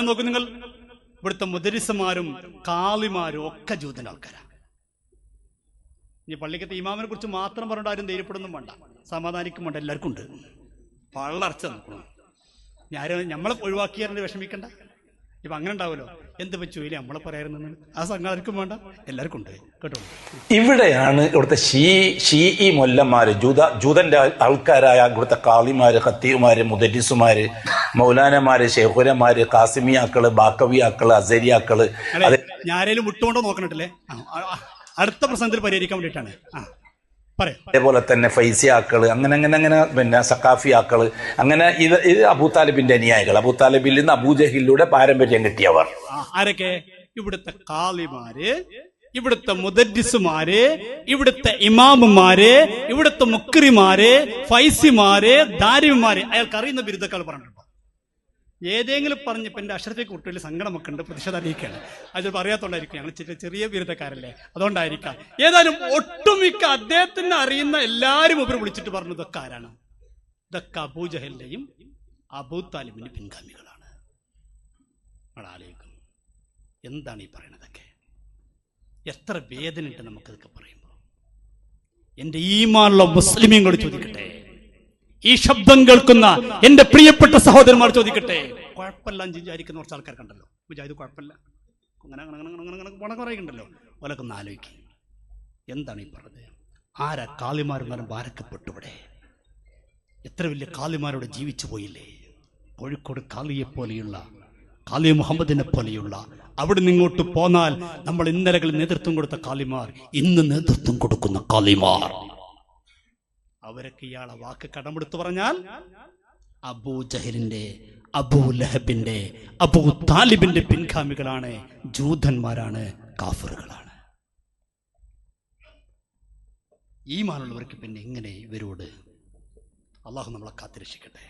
ഇപ്പോഴും നോക്കൂ നിങ്ങൾ. ഇവിടുത്തെ മുദരിസമാരും കാളിമാരും ഒക്കെ ജൂതന ആൾക്കാരാണ് ഇനി പള്ളിക്കത്തെ ഇമാമിനെ കുറിച്ച് മാത്രം പറഞ്ഞിട്ട് ആരും ധൈര്യപ്പെടുന്നും വേണ്ട. സമാധാനിക്കും വേണ്ട. എല്ലാവർക്കും ഉണ്ട്. പള്ളർച്ച നോക്കണം ഞാൻ നമ്മളെ ഒഴിവാക്കിയാൽ വിഷമിക്കണ്ട. ഇപ്പൊ അങ്ങനെ ഉണ്ടാവുമല്ലോ. എന്ത് പറ്റൂ ഇല്ല നമ്മളെ പറയാറുണ്ടെന്ന്. ആ സംഘാർക്കും വേണ്ട. എല്ലാവർക്കും ഉണ്ട്. കേട്ടോ. ഇവിടെയാണ് ഇവിടുത്തെ ഷീ ഷീ ഇ മൊല്ലന്മാര് ജൂത ജൂതന്റെ ആൾക്കാരായ ഇവിടുത്തെ കാളിമാര് ഹത്തീമാര് മുദരിസുമാര് മൗലാനമാര് ഷെഹുരമാര് കാസിമിയാക്കൾ ബാക്കവിയാക്കൾ അസരിയാക്കൾ. ഞാനേലും ഞാരേലും വിട്ടുകൊണ്ടോ നോക്കണിട്ടില്ലേ? അടുത്ത പ്രശ്നത്തിൽ പരിഹരിക്കാൻ വേണ്ടിയിട്ടാണ്. ആ. അതേപോലെ തന്നെ ഫൈസിയാക്കൾ അങ്ങനെ അങ്ങനെ അങ്ങനെ പിന്നെ സക്കാഫിയാക്കൾ അങ്ങനെ ഇത് ഇത് അബൂതാലിബിന്റെ അനുയായികൾ. അബൂതാലിബിൽ നിന്ന് അബൂജഹിലൂടെ പാരമ്പര്യം കിട്ടിയവർ. ആരൊക്കെ? ഇവിടുത്തെ കാളിമാര് ഇവിടുത്തെ മുദരിസുമാര് ഇവിടുത്തെ ഇമാമുമാര് ഇവിടുത്തെ മുക്രിമാര് ഫൈസിമാര് ദാരിമാര് അയാൾക്ക് അറിയുന്ന ബിരുദക്കാൾ പറഞ്ഞിട്ടുണ്ടോ. ഏതെങ്കിലും പറഞ്ഞപ്പോൾ എന്റെ അക്ഷരത്തേക്ക് കുട്ടിയിൽ സങ്കടമൊക്കെ ഉണ്ട് പ്രതിഷേധം അറിയിക്കുകയാണ് അത് പറയാത്തോണ്ടായിരിക്കും ഞങ്ങൾ ചെറിയ ചെറിയ ബിരുദക്കാരല്ലേ അതുകൊണ്ടായിരിക്കാം. ഏതായാലും ഒട്ടുമിക്ക അദ്ദേഹത്തിന് അറിയുന്ന എല്ലാവരും ഉപരി വിളിച്ചിട്ട് പറഞ്ഞു ഇതൊക്കെ ആരാണ്? ഇതൊക്കെ അബൂജഹലിന്റെയും അബൂ താലിമിന്റെ പിൻഗാമികളാണ്. ആലോചിക്കും എന്താണ് ഈ പറയണതൊക്കെ? എത്ര വേദനയുണ്ട് നമുക്കതൊക്കെ പറയുമ്പോൾ എന്റെ ഈമാനുള്ള മുസ്ലിമീങ്ങളോട് ചോദിക്കട്ടെ. ഈ ശബ്ദം കേൾക്കുന്ന എന്റെ പ്രിയപ്പെട്ട സഹോദരന്മാർ ചോദിക്കട്ടെ? കുഴപ്പമില്ല വിചാരിക്കുന്ന കുറച്ച് ആൾക്കാർ കണ്ടല്ലോ വിചാരിത് കുഴപ്പമില്ല. അങ്ങനെ അങ്ങനെ അങ്ങനെ അങ്ങനെ അങ്ങനെ പണം കുറയുണ്ടല്ലോ ഓലൊക്കെ ഒന്ന് ആലോചിക്കും. എന്താണ് ഈ പറഞ്ഞത്? ആരാ കാളിമാരും ഭാരക്കപ്പെട്ടു ഇവിടെ? എത്ര വലിയ കാളിമാരോട് ജീവിച്ചു പോയില്ലേ? കോഴിക്കോട് കാളിയെ പോലെയുള്ള കാളി മുഹമ്മദിനെ പോലെയുള്ള അവിടെ നിങ്ങോട്ട് പോന്നാൽ നമ്മൾ ഇന്നലകളിൽ നേതൃത്വം കൊടുത്ത കാളിമാർ ഇന്ന് നേതൃത്വം കൊടുക്കുന്ന കാളിമാർ. അവരൊക്കെ ഇയാളെ വാക്ക് കടമെടുത്തു പറഞ്ഞാൽ അബൂ ജഹലിന്റെ അബൂ ലഹബിന്റെ അബൂ താലിബിന്റെ പിൻഗാമികളാണ് ജൂതന്മാരാണ് കാഫറുകളാണ്. ഈ മാനുള്ളവർക്ക് പിന്നെ എങ്ങനെ ഇവരോട്? അള്ളാഹു നമ്മളെ കാത്തിരക്ഷിക്കട്ടെ.